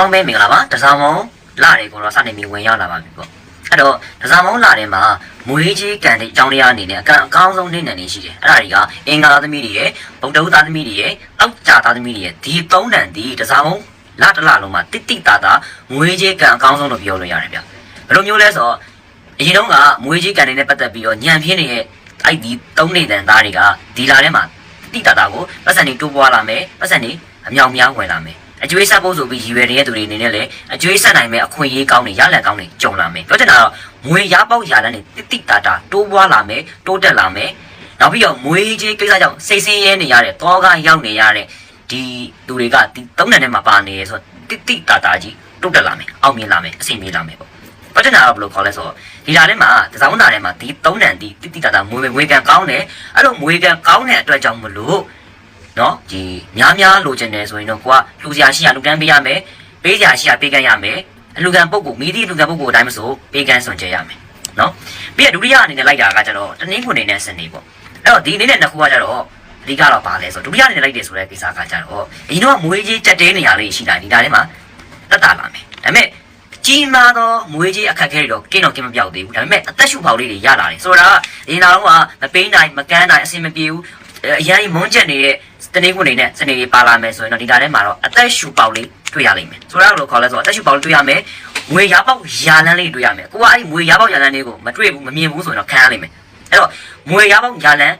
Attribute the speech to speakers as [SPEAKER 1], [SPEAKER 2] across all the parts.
[SPEAKER 1] အားလုံးပဲမင်္ဂလာပါတစားမောင်းလာတယ်ကိုတော့စနေပြီးဝင်ရောက်လာပါပြီပေါ့အဲ့တော့တစားမောင်းလာတယ်မှာမွေးကြီးကန်တဲ့အကြောင်းတရားအနေနဲ့အကအကောင်းဆုံးနေနေနေရှိတယ်အဲ့ဒါတွေကအင်္ဂါသားသမီးတွေရဲ့ဗုဒ္ဓဦးသားသမီးတွေရဲ့အောက်ကြသားသမီးတွေရဲ့ဒီသုံးတန်ဒီတစားမောင်းလာတစ်လလုံးမှာတိတိတာတာမွေးကြီးကန်အကောင်းဆုံးလို့ပြောလို့ရတယ်ဗျဘယ်လိုမျိုးလဲဆိုတော့အရင်တုန်းကမွေးကြီးကန်တွေနဲ့ပတ်သက်ပြီးတော့ညံပြင်းနေတဲ့အဲ့ဒီသုံးနေတန်သားတွေကဒီလာထဲမှာတိတာတာကိုပတ်စံတွေတိုးပွားလာမယ်ပတ်စံတွေအမြောက်များဝင်လာမယ် အကျွေးဆက်ဖို့ဆိုပြီးရည်ရွယ်နေတဲ့သူတွေအနေနဲ့လည်းအကျွေးဆက်နိုင်မဲ့အခွင့်အရေးကောင်းတွေရလက်ကောင်းတွေကြုံလာမယ်ပြောချင်တာကတော့မွေရပေါက်ရတဲ့နေတိတိတာတာတိုးပွားလာမယ်တိုးတက်လာမယ်နောက်ပြီးတော့မွေကြီးကိစ္စကြောင့်စိတ်ဆင်းရဲနေရတဲ့တောကရောက်နေရတဲ့ဒီသူတွေကဒီသုံးနံထဲမှာပါနေရဆိုတော့တိတိတာတာကြီးတိုးတက်လာမယ်အောင်မြင်လာမယ်အဆင်ပြေလာမယ်ပေါ့ပြောချင်တာကဘယ်လိုခေါ်လဲဆိုတော့ဒီဓာတ်ထဲမှာတစောင်းဓာတ်ထဲမှာဒီသုံးနံဒီတိတိတာတာမွေမွေကန်ကောင်းတယ်အဲ့လိုမွေကန်ကောင်းတဲ့အတွက်ကြောင့်မလို့ နော်ဒီများများလိုချင်တယ်ဆိုရင်တော့ကိုကလူစရာရှိရလူကန်းပေးရမယ်ပေးစရာရှိရပေးကမ်းရမယ်အလူကံပုဂ္ဂိုလ်မိသည့်လူကံပုဂ္ဂိုလ်အတိုင်းမဆိုပေးကမ်းစွန်ကြရမယ်နော်ပြီးတော့ဒုတိယအနေနဲ့လိုက်တာကကျတော့တနည်းခွန်နေနဲ့စနေပေါ့အဲ့တော့ဒီအနေနဲ့နှစ်ခုကကျတော့အဓိကတော့ပါလဲဆိုဒုတိယအနေနဲ့လိုက်တယ်ဆိုတဲ့ကိစ္စကကျတော့အရင်တော့မွေးကြီးကြက်တဲနေရလေးရှိတာဒီဒါထဲမှာတက်တာလာမယ်ဒါပေမဲ့ကြီးမားသောမွေးကြီးအခက်အခဲတွေတော့ကင်းတော့ကင်းမပြောက်သေးဘူးဒါပေမဲ့အသက်ရှူပေါက်လေးတွေရလာတယ်ဆိုတာကဒီနာတော့ကမပိန်းနိုင်မကန်းနိုင်အဆင်မပြေဘူး အရင်မွန်းချက်နေတဲ့တနေ့ခုနေနဲ့စနေတွေပါလာမယ်ဆိုရင်တော့ဒီတာထဲမှာတော့အသက်ရှူပေါက်လေးတွေ့ရလိမ့်မယ်ဆိုတော့ဘယ်လိုခေါ်လဲဆိုတော့အသက်ရှူပေါက်လေးတွေ့ရမယ်ငွေရပေါက်ယာလန်းလေးတွေ့ရမယ်ကိုကအဲ့ဒီငွေရပေါက်ယာလန်းလေးကိုမတွေ့ဘူးမမြင်ဘူးဆိုရင်တော့ခံရလိမ့်မယ်အဲ့တော့ငွေရပေါက်ယာလန်း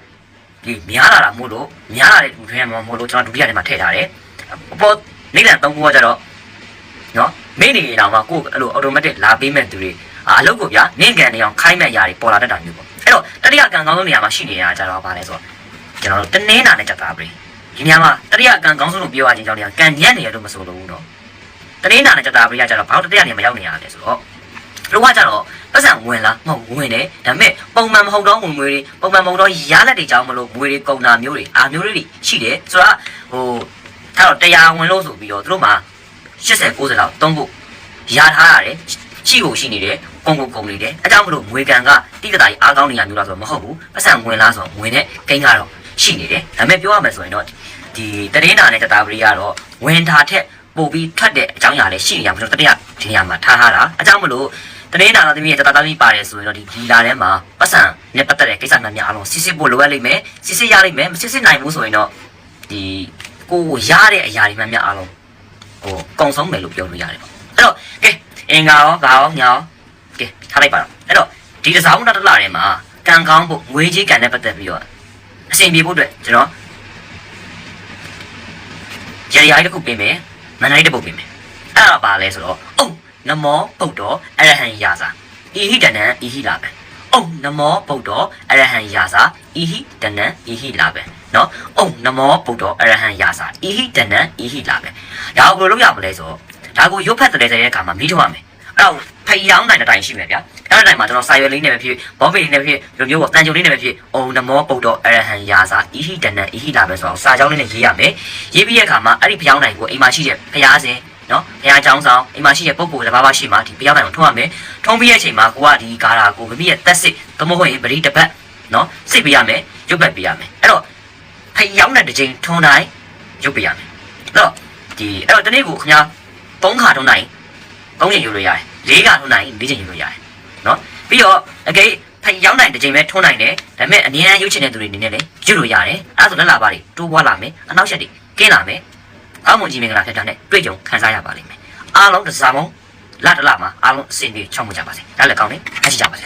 [SPEAKER 1] ဒီများလာတာမို့လို့များလာတဲ့ဒုတိယမှာမို့လို့ကျွန်တော်ဒုတိယထဲမှာထည့်ထားတယ်အပေါ်နေလန်သုံးခုကကြတော့နော်မိနေနေတော့မှကိုယ်အဲ့လို automatic လာပေးမဲ့သူတွေအာအလုပ်ကိုဗျာနင့်ကန်နေအောင်ခိုင်းမဲ့ຢာတွေပေါ်လာတတ်တာမျိုးပေါ့အဲ့တော့တတိယကံကောင်းဆုံးနေရာမှာရှိနေတာကြတော့ဗာလဲဆိုတော့ ကျွန်တော်တို့တနင်းနာနဲ့ကြက်သားပြီဒီညမှာတတိယကံကောင်းဆုံးလို့ပြောရခြင်းကြောင့်လည်းကံညံ့နေရလို့မဆိုလို့ဘူးတော့တနင်းနာနဲ့ကြက်သားပြီကကြတော့ဘာလို့တတိယနေမရောက်နေရလဲဆိုတော့လောကကြတော့ပတ်စံဝင်လားမဟုတ်ဝင်တယ်ဒါပေမဲ့ပုံမှန်မဟုတ်တော့ဝင်ငွေတွေပုံမှန်မဟုတ်တော့ရလက်တွေကြောင်းမလို့ငွေတွေကုန်တာမျိုးတွေအာမျိုးတွေရှိတယ်ဆိုတော့ဟိုထားတော့တရားဝင်လို့ဆိုပြီးတော့သူတို့မှာ80 90လောက်သုံးဖို့ရထားရတယ်ရှိဖို့ရှိနေတယ်ကုန်ကုန်ကုန်နေတယ်အဲကြောင့်မလို့ငွေကံကတိတတာကြီးအားကောင်းနေရမျိုးလားဆိုတော့မဟုတ်ဘူးပတ်စံဝင်လားဆိုတော့ဝင်တဲ့ကိန်းကတော့ ရှိနေတယ်ဒါပေမဲ့ပြောရမယ်ဆိုရင်တော့ဒီတရင်နာနဲ့တတာပရီကတော့ဝင်တာထက်ပို့ပြီးထွက်တဲ့အကြောင်းအရာလည်းရှိနေရမှာကျွန်တော်တတိယဒီနေရာမှာထားထားတာအကြောင်းမလို့တရင်နာသမီးရဲ့တတာသမီးပါတယ်ဆိုရင်တော့ဒီဒီလာထဲမှာပတ်စံနဲ့ပတ်သက်တဲ့ကိစ္စများများအလုံးစစ်စစ်ဖို့လိုအပ်လိမ့်မယ်စစ်စစ်ရလိမ့်မယ်မစစ်စစ်နိုင်ဘူးဆိုရင်တော့ဒီကိုရတဲ့အရာတွေများများအလုံးဟိုကုံဆုံးမယ်လို့ပြောလို့ရတယ်ပေါ့အဲ့တော့ကဲအင်္ဂါရောဂါရောညောင်းကဲထားလိုက်ပါတော့အဲ့တော့ဒီတစ်စောင်းတစ်တလထဲမှာကံကောင်းဖို့ငွေကြီးကံနဲ့ပတ်သက်ပြီးတော့ အဆင်ပြေဖို့အတွက်ကျွန်တော်ရရရိုက်တစ်ခုပြင်မယ်မန္တလေးတစ်ပုတ်ပြင်မယ်အဲ့ဒါပါလဲဆိုတော့အုံနမောဗုဒ္ဓအရဟံယာစာဣဟိတနံဣဟိလာပဲအုံနမောဗုဒ္ဓအရဟံယာစာဣဟိတနံဣဟိလာပဲနော်အုံနမောဗုဒ္ဓအရဟံယာစာဣဟိတနံဣဟိလာပဲဒါကိုဘယ်လိုလုပ်ရမလဲဆိုတော့ဒါကိုရုပ်ဖက်တဲ့တဲ့အခါမှာမိထုတ်ရမယ်အဲ့တော့ ဖျောင်းတိုင်းတိုင်းရှိမယ်ဗျာအဲ့ဒီတိုင်းမှာကျွန်တော်စာရွက်လေးနဲ့ပဲဖြစ်ဘောပင်လေးနဲ့ပဲဖြစ်လူမျိုးကတန်ကြုံလေးနဲ့ပဲဖြစ်အုံနမောပုတ်တော်အရဟံရာစာဣဟိတနံဣဟိလာပဲဆိုအောင်စာကြောင်းလေးနဲ့ရေးရမယ်ရေးပြီးတဲ့အခါမှာအဲ့ဒီဖျောင်းတိုင်းကိုအိမ်မှာရှိတဲ့ဖျားစင်နော်ဘုရားကျောင်းဆောင်အိမ်မှာရှိတဲ့ပုံပုံတစ်ပါးပါရှိမှဒီဘုရားတိုင်ကိုထုံးရမယ်ထုံးပြီးတဲ့အချိန်မှာကိုကဒီကာရာကိုမိမိရဲ့တက်စစ်သမဟုတ်ရင်ပရိတပတ်နော်စိတ်ပြရမယ်ရုပ်ပတ်ပြရမယ်အဲ့တော့ဖျောင်းတဲ့တစ်ချိန်ထုံးတိုင်းရုပ်ပြရမယ်အဲ့တော့ဒီအဲ့တော့ဒီနေ့ကိုခင်ဗျာ၃ခါထုံးတိုင်း ၃ချိန်ယူလို့ရတယ်၄ခါထုံးတိုင်း၄ချိန်ယူလို့ရတယ်နော်ပြီးတော့အကေဖယောင်းတိုင်းတစ်ချိန်ပဲထုံးနိုင်တယ်ဒါပေမဲ့အနည်းငယ်ရုပ်ချင်တဲ့သူတွေအနေနဲ့လည်းယူလို့ရတယ်အဲ့ဒါဆိုလက်လာပါတွေတိုးပွားလာမယ်အနောက်ရှက်တွေကင်းလာမယ်အောင်းမွန်ကြီးမင်္ဂလာဖြစ်တာနဲ့တွေ့ကြုံခံစားရပါလိမ့်မယ်အားလုံးတစ်စားမုံလာတစ်လမှာအားလုံးအဆင်ပြေချောင်းမကြပါစေဒါလည်းကောင်းတယ်အရှိကြပါစေ